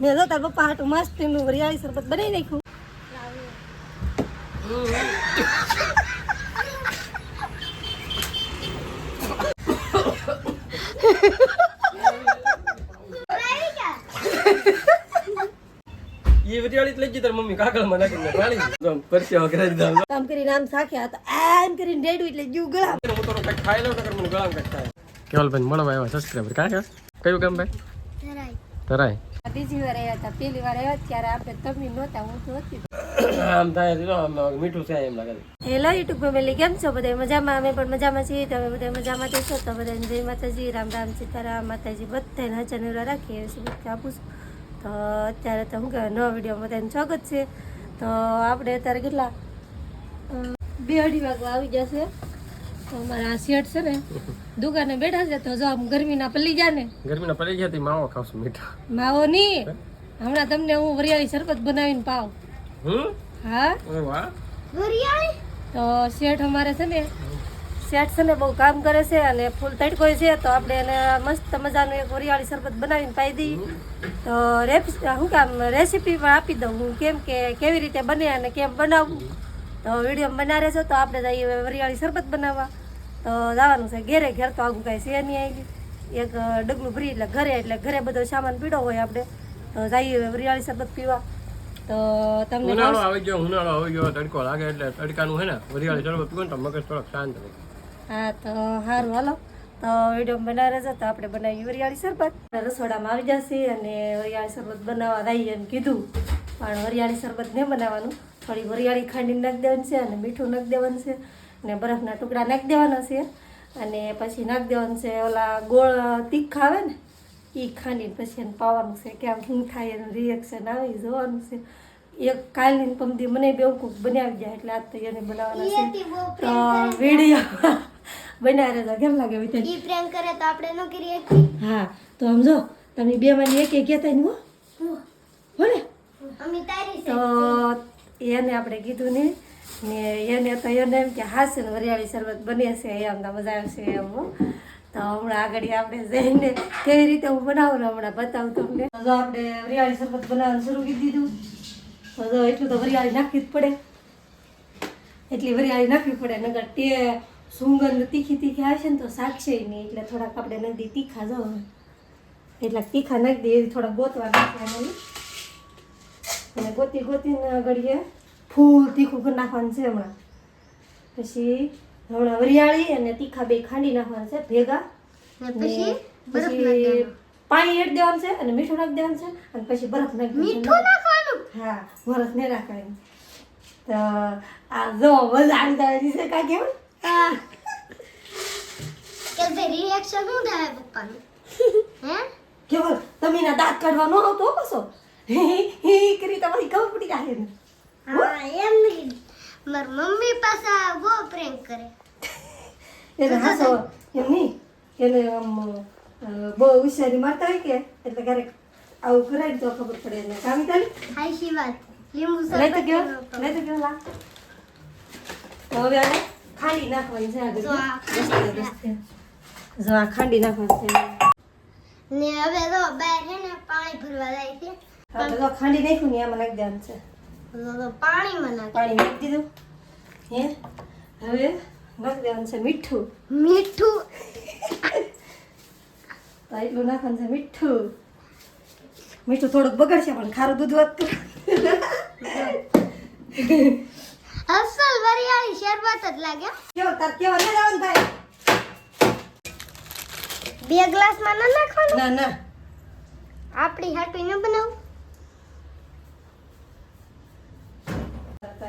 મેં જો તાર પપ્પા હાટું મસ્ત એનું વરિયાળી શરબત બનાવી નાખ્યું. એ વરિયાળી લઈ ગઈ તાર મમ્મી કાગળમાં નાખીને પાણી પરસ્યા વગેરે દીધા આમ. આમ કરીને આમ સાખ્યા હતા આમ કરીને ડેડું એટલે જીવ ગળા ખાઈ લઉં નકર મને ગળામાં કંઈક થાય. કેવલભાઈ મળવા આવ્યા સબસ્ક્રાઈબર કાં કયું કામ ભાઈ? તરાય બીજી વાર આવ્યા હતા. પહેલી વાર આવ્યા ત્યારે આપણે તમે નહોતા હું તો હતી. આમ થાય જો આમ મીઠું છે એમ લાગે હેલો યુટ્યુબ ફેમિલી કેમ છો બધા? મજામાં? અમે પણ મજામાં છીએ. તમે બધા મજામાં છો તો બધાને જય માતાજી રામ રામ સીતારામ માતાજી બધાને હાજર નિવડા રાખીએ શુભેચ્છા આપું છું. તો અત્યારે તો હું કહેવાય નવા વીડિયો બધાને સ્વાગત છે. તો આપણે અત્યારે કેટલા? બે અઢી વાગવા આવી જશે. તો અમારા આ શેઠ છે ને દુકાને બેઠા છે તો જો આમ ગરમીના પલ્લી ગયા ને ગરમીના પડી ગયા માવો ખાવશું મીઠા. માવો નહીં. હમણાં તમને હું વરિયાળી શરબત બનાવીને પાવ. હા? વાહ. તો શેઠ અમારે છે ને શેઠ છે ને બહુ કામ કરે છે અને ફૂલ તડકો છે તો આપણે એને મસ્ત મજાનું એક વરિયાળી શરબત બનાવીને પાઈ દઈએ તો રેપ શું કામ રેસીપી પણ આપી દઉં હું કેમ કે કેવી રીતે બને અને કેમ બનાવવું. તો વીડિયો બનાવે છે તો આપણે જઈએ વરિયાળી શરબત બનાવવા. તો જવાનું છે ઘેરે ઘેર તો આગું કાંઈ છે નહીં આવી એક ડગલું ભરી એટલે ઘરે એટલે ઘરે બધો સામાન પીડો હોય આપણે. તો જઈએ વરિયાળી શરબત પીવા. તો તમને ઉનાળો આવી ગયો ઉનાળો આવી ગયો તડકો લાગે એટલે તડકાનું હે ને વરિયાળી શરબત પીવો ને તો મગજ થોડોક શાંત રહે. હા તો સારું હાલો. તો વીડિયો બનાવી રહેશે તો આપણે બનાવી વરિયાળી શરબત. રસોડામાં આવી જશે અને વરિયાળી શરબત બનાવવા દઈએ એમ કીધું. પણ વરિયાળી શરબત નહીં બનાવવાનું. થોડી વરિયાળી ખાંડી નાખી દેવાની છે અને મીઠું નાખી દેવાનું છે. અને બરફના ટુકડા નાખી દેવાના છે. અને પછી નાખી દેવાનું છે ઓલા ગોળ તીખા આવે ને એ ખાંડીને પછી એને પાવાનું છે. કે આમ શું થાય એનું રિએક્શન આવે એ જોવાનું છે. એક કાલની પમદી મને બેવકૂફ બનાવી જાય એટલે આજ તો એને બનાવવાના છે. તો વીડિયો બનાવે તો કેમ લાગે વિધાન ઈ પ્રેમ કરે તો આપણે ન કરીએ. હા તો સમજો તમે બે માની એક એક કહેતા હો? હો. ને? અમે તારી તો એને આપણે કીધું નહીં ને એને તો એને એમ કે હાશે વરિયાળી શરબત બને છે, એમ તો મજા આવશે એમ તો હમણાં આગળ આપણે જઈને કેવી રીતે હું બનાવું હમણાં બતાવું તમને. આપણે વરિયાળી શરબત બનાવવાનું શરૂ કરી દીધું. તો એટલું તો વરિયાળી નાખવી જ પડે. એટલી વરિયાળી નાખવી પડે નગર તે સુંગંધ તીખી તીખી આવશે ને તો શાકશે નહીં, એટલે થોડાક આપણે નદી તીખા જો. એટલા તીખા નાખી દઈએ થોડા ગોતવા નાખવાના અને ગોતી ગોતીને ઘડીએ ફૂલ તીખું કરી નાખવાનું છે હમણાં. પછી હમણાં વરિયાળી અને તીખા બે ખાંડી નાખવાના છે ભેગા. પછી પાણી એડ દેવાનું છે અને મીઠું નાખી દેવાનું છે અને પછી બરફ નાખી મીઠું નાખવાનું? હા બરફ નહીં નાખવાની. તો આ જો મજા આવી જાય છે કા કેવું? હા. કે ભાઈ રિએક્શન શું થાય પપ્પાનું. હે? કેવલ તમે ના દાંત કાઢવા ન આવતો કશો હી કરી તમારી ખબર પડી જાય ને હા એમ નહીં માર મમ્મી પાસે બહુ પ્રેમ કરે. એટલે હાસો એમ નહીં. એને આમ બહુ હોશિયારી મારતા હોય કે? એટલે ક્યારેક આવું કરાય તો ખબર પડે એને. કામી તાલી હાઈશી વાત. લીંબુ લઈ તો ગયો લઈ તો ગયો લા? તો હવે આને ખાંડી નાખવાની છે આગળ જો આ ખાંડી નાખવાની છે. ને હવે તો બહાર છે ને પાણી ભરવા જાય છે. હવે તો ખાંડી નાખ્યું ને એમાં નાખી દેવાનું છે. પાણીમાં પાણી નાખી દીધું. હે? હવે નાખી દેવાનું છે મીઠું. મીઠું? તો એટલું નાખવાનું છે મીઠું. મીઠું થોડુંક બગડશે પણ ખારું દૂધ વધતું. અસલ વરિયાળી શરબત જ લાગે. કેવો તાર કેવો ના જવાનું ભાઈ? બે ગ્લાસમાં ના નાખવાનું? ના ના. આપણી હાટી ન બનાવું?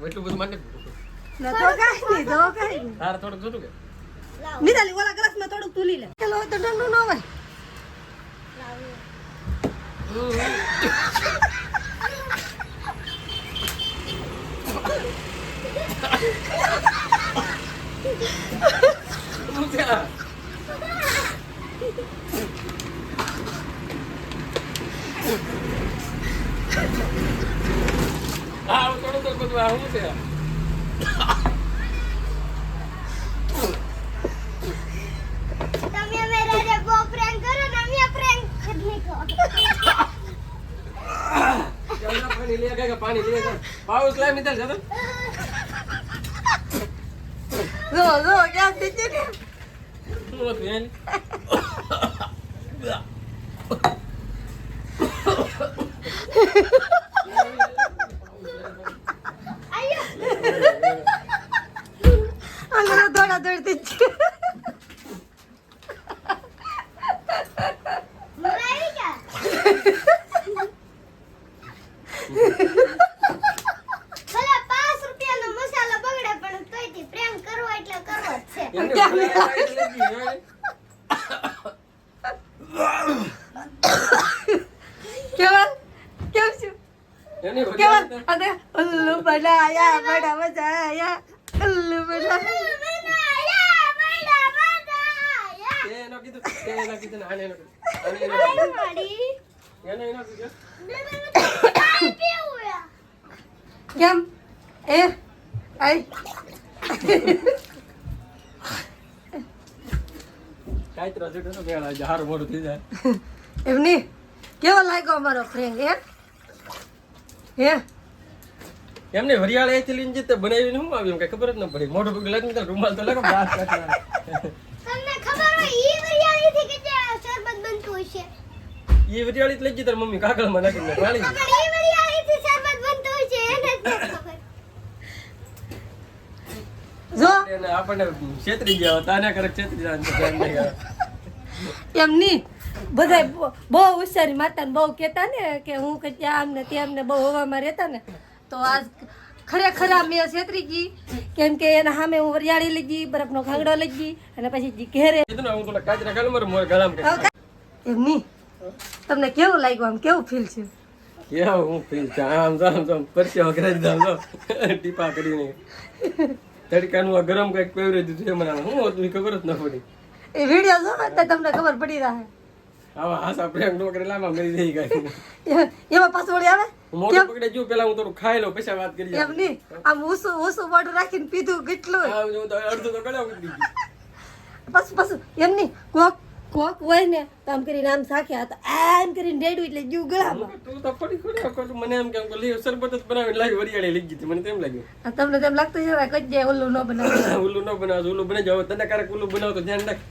એટલું બધું માટે ના તો કાંઈ નહીં તો કાંઈ તારે થોડુંક જોતું કે? મિતાલી ઓલા ગ્લાસમાં થોડુંક તુલી લે. ચલો તો ઠંડુ ન હોય લાવ શું છે આ? હા હું થોડું તો બધું આ શું છે તમે મેરે રે બહુ પ્રેમ કરો ને અમે પ્રેમ કરી કો કેવડા પાણી લે ગયા પાણી લે પાઉસ લાવ નીકળ જતો જો જો કેમ થઈ ગયું ને? શું હતું એની? આયો અંદર દોડા દોડ થઈ ગયું. મરાઈ ગયા ભલે પાંચ રૂપિયાનો મસાલો બગડે પણ તોયથી પ્રેમ કરવો એટલે કરવો જ છે એમને ભલે લાઈટ લાગી હોય. કેવલ કેમ? છું કેવલ અને ઉલ્લુ બનાયા બડા મજાયા ઉલ્લુ બનાયા બનાયા બડા કાંઈ ત્રાસ નો તો પેલા હાર મોડું થઈ જાય. એમની કેવો લાગ્યો અમારો ફ્રેન્ડ હે? હે? એમને વરિયાળ એથી લઈને જતે બનાવીને શું આવ્યું કઈ ખબર જ ન પડી. મોઢું પગ લગ્ન તો રૂમાલ તો લગો કાઢવાના. તમને ખબર હોય ઈ વરિયાળીથી કે જે શરબત બનતું હશે ઈ વરિયાળી જ લઈ ગઈ તાર મમ્મી કાગળમાં નાખીને પાણી પણ ઈ વરિયાળીથી શરબત બનતું હશે એને જ નથી ખબર જો એને આપણને છેતરી ગયા તાને કરે છેતરી જાય નહીં બધા બહુ હોશિયારી માતાને બહુ કહેતા ને કે હું કે ત્યાં ને ત્યાં ને બહુ હવામાં રહેતા ને તો આજ ખરેખર મેં છેતરી ગઈ. કેમ કે એના સામે હું વરિયાળી લઈ ગઈ બરફનો ખાંગડો લઈ ગઈ અને પછી જી ઘેરે કીધું ને હું તને કાચરા ખાલી મારું મોઢે ગળામાં કરી. એમની તમને કેવું લાગ્યું? આમ કેવું ફીલ છે? કેવું હું ફીલ છે? આમ આમ આમ પરસેવો કરાવી દીધો ટીપા કરીને. તડકાનું આ ગરમ કંઈક પહેરી દીધું આમ. શું હતું ખબર જ ન પડી. એ વીડિયો જો તો તમને ખબર પડી રહે આવા હાસા પ્રેમ નો કરે લાંબા મરી જઈ ગઈ એમાં પાછું વળી આવે મોટો પકડે જો પેલા હું થોડું ખાઈ લઉં પછી વાત કરી એમ નહીં. આમ ઓછું ઓછું મોઢું રાખીને પીધું કેટલું? અડધું તો ગળા પછી. પાછું પાછું એમ નહીં. કોક કોક હોય ને તો આમ કરીને આમ સાખ્યા હતા આમ કરીને ડેડું એટલે જીવ ગળામાં. તું તો ફરી ખોડી આખો મને એમ કેમ કે સરબત જ બનાવી લાવી વરિયાળી લઈ ગઈ મને તેમ લાગ્યું. આ તમને તેમ લાગતું છે કઈ જાય ઓલું ન બનાવે. ઉલ્લુ ન બનાવ ઉલ્લુ બને જાવ તને ક્યારેક ઓલું બનાવ તો ધ્યાન રાખ.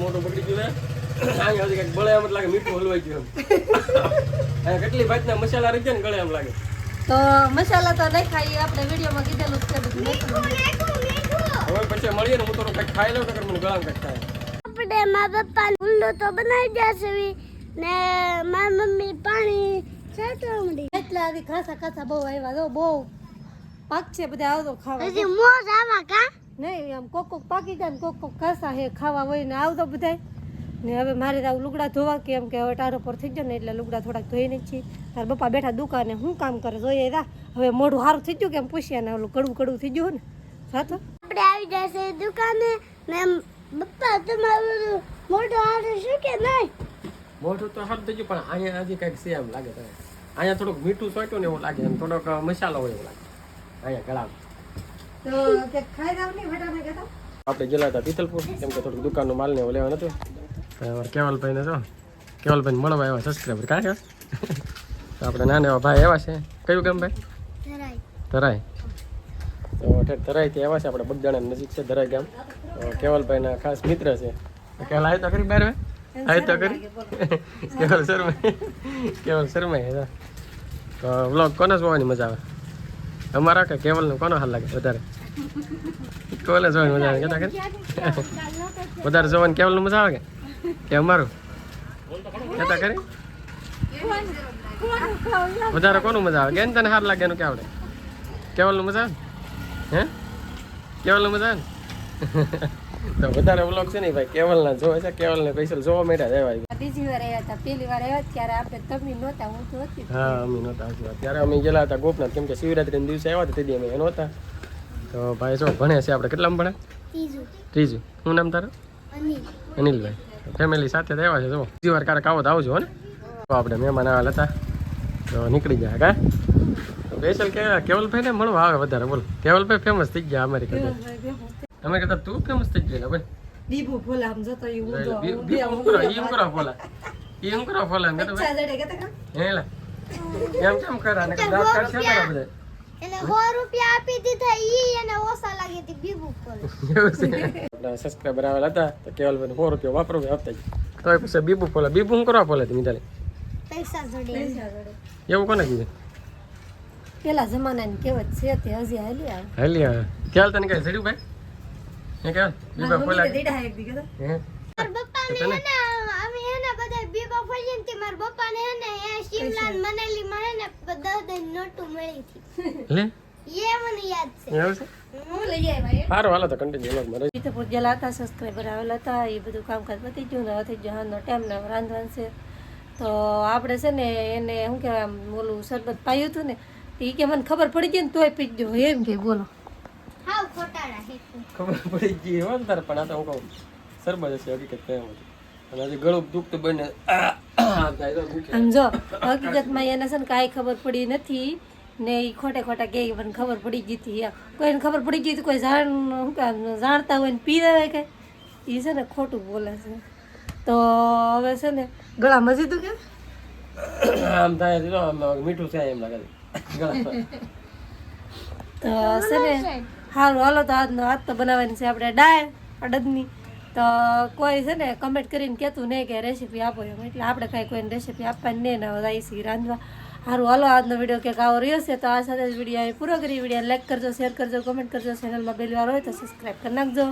મોટો પકડી ગયું અહીંયા હજી કંઈક ગળે એમ લાગે મીઠું હલવાઈ ગયું. અહીંયા કેટલી ભાતના મસાલા રહી ગયા ને ગળે એમ લાગે. તો મસાલા તો નહીં ખાઈએ આપણે વિડીયોમાં કીધેલું છે હવે પછી મળીએ ને હું થોડું કંઈક ખાઈ લઉં તો મને ગળામાં કંઈક થાય. આપણે મારા પપ્પા ઉલ્લુ તો બનાવી જશે ને મારી મમ્મી પાણી છાંટવા એટલે આવી ખાસા ખાસા બહુ આવ્યા જો બહુ. પાક છે બધા આવતો ખાવા. હજી મોજ આવા કા? નહીં આમ કોક કોક પાકી જાય ને કોક કોક ખાસા હે ખાવા હોય ને આવતો બધાય. ને હવે મારે તો આવું લુગડા ધોવા કેમ કે હવે ટારો પર થઈ ગયો ને એટલે લુગડા થોડાક ધોઈને જ છીએ. તાર પપ્પા બેઠા દુકાને શું કામ કરે જોઈએ રા? હવે મોઢું સારું થઈ ગયું કેમ પૂછ્યા ને ઓલું કડવું કડવું થઈ ગયું ને. સાથો આપણે આવી જશે દુકાને ને પપ્પા તમારું મોટો હાથ શું કે નહીં? મોઢું તો થઈ ગયું પણ અહીંયા હજી કંઈક છે એમ લાગે તને. અહીંયા થોડુંક મીઠું સોટ્યું ને એવું લાગે એમ થોડોક મસાલો હોય એવું લાગે. અહીંયા ગળામાં. તો ખાઈ જાવ નહીં ફટાફટ કહેતા આપણે ગયેલા હતા પિથલપુર કેમ કે થોડુંક દુકાનનું માલ ને એવું લેવા નતું. કેવલભાઈને જો કેવલભાઈને મળવા આવ્યા સબસ્ક્રાઈબર કાંઈ તો આપણે નાના એવા ભાઈ એવા છે. કયું કેમ ભાઈ? ધરાય ધરાય તો ઠેક ધરાયથી આવ્યા છે, આપણે બગદાણા નજીક છે, ધરાય ગામ. તો કેવલભાઈના ખાસ મિત્ર છે. કેવલ આવ્યો તો કરી બાર આવ્યો તો કરી કેવલ શર્મા કેવલ શર્મા તો વ્લોગ કોને જોવાની મજા આવે? અમારા કે કેવલને કોનો હાલ લાગે વધારે? કોને જોવાની મજા આવે? કેતા કરી વધારે જોવાની કેવલનું મજા આવે કે કે અમારું? કેતા કરી વધારે કોનું મજા આવે? કે તને હાર લાગે એનું કે આવડે? કેવલનું મજા આવે? હે? કેવલનું મજા ને તો વધારે વ્લોગ છે ને ભાઈ કેવલના જોવે છે કેવલને પૈસા જોવા મેળા છે ભાઈ બીજી વાર આવ્યા હતા પહેલી વાર આવ્યા ત્યારે આપણે તમે નહોતા હું તો હતી. હા અમે નહોતા સાચી ત્યારે અમે ગયેલા હતા ગોપનાથ કેમ કે શિવરાત્રીના દિવસે આવ્યા હતા તે દી અમે નહોતા. તો ભાઈ જો ભણે છે આપણે કેટલામાં ભણે? ત્રીજું. ત્રીજું. શું નામ તારું? અનિલ. અનિલભાઈ. ફેમિલી સાથે જ આવ્યા છે જો બીજી વાર ક્યારેક આવો તો આવજો ને. તો આપણે મહેમાન આવેલા હતા. તો નીકળી જાય કા? સ્પેશિયલ કે કેવલભાઈ ને મળવા આવે વધારે બોલ. કેવલભાઈ ફેમસ થઈ ગયા અમારી કરતા. અમે કરતા તું ફેમસ થઈ ગયેલા ભાઈ દીપુ ફોલા આમ જતો ઈ આમ હું કરો ઈ હું કરો ફોલા ઈ હું કરો ફોલા એમ જડે કહેતા કા? હેલા એમ કેમ કરા ને દાંત કાઢશે તારા બધા એને સો રૂપિયા આપી દીધા ઈ એને ઓસા લાગી હતી બીબુ છે. આપણા આવેલા હતા તો કેવલભાઈ સો રૂપિયા વાપરો આપતા જ તો પછી બીબુ ફોલા બીબુ હું કરવા ફોલા મિતાલી પૈસા જોડે. એવું કોને કીધું? પેલા જમાનાની કહેવત છે તે હજી હાલી આવે. હાલી આવે. ખ્યાલ તને કઈ ચડ્યું ભાઈ? હે કેવલ બીબા ફોલા દીડા એક દી કહેતા. હે? મારા પપ્પાને તને? હે ને અમે હે ને બધા બીબા ફળીએ ને તે મારા પપ્પાને હે ને એ શિમલા મનાલી માં હે ને દસ દસ નોટું મળી હતી. લે? એ મને યાદ છે. એવું છે? હું લઈ આવ્યા સારું હાલો તો કન્ટિન્યુ લોગ મારે જીતપુર ગયેલા હતા સબસ્ક્રાઈબર આવેલા હતા એ બધું કામકાજ પતી ગયું ને ગયો હાલનો ટાઈમ ને રાંધવાનું છે. તો આપણે છે ને એને શું કહેવાય આમ ઓલું શરબત પાયું હતું ને એ કે મને ખબર પડી ગઈ ને તોય પી ગયો એમ કે બોલો. હાવ ખોટાડા ખબર પડી ગઈ હોય ને તારે પણ આ તો હું કહું સરબત હશે હકીકત હતી અને આજે ગળું દુખતું બને આમ તો દુખે. આમ જો હકીકતમાં એને છે ને કાંઈ ખબર પડી નથી ને એ ખોટે ખોટા કે મને ખબર પડી ગઈ હતી. કોઈને ખબર પડી ગઈ હતી કોઈ જાણ શું જાણતા હોય ને પી રહે કે એ છે ને ખોટું બોલે છે. તો હવે છે ને ગળા મજી તું કે? આમ થાય આમ મીઠું થાય એમ લાગે. તો છે ને હાલો તો આજનો આજ તો બનાવવાની છે આપણે દાળ અડદની. તો કોઈ છે ને કમેન્ટ કરીને કહેતું નહીં કે રેસીપી આપો એમ, એટલે આપણે કાંઈ કોઈને રેસીપી આપવાની નહીં, ને આવીશી રાંધવા. સારું હાલો, આજનો વીડિયો ક્યાંક આવો રહ્યો છે, તો આ સાથે જ વીડિયો પૂરો કરી. વીડિયો લાઈક કરજો શેર કરજો કમેન્ટ કરજો ચેનલમાં પહેલી વાર હોય તો સબસ્ક્રાઈબ કરી નાખજો.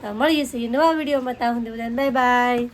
તો મળીએ છીએ નવા વિડીયોમાં ત્યાં સુધી બધા બાય બાય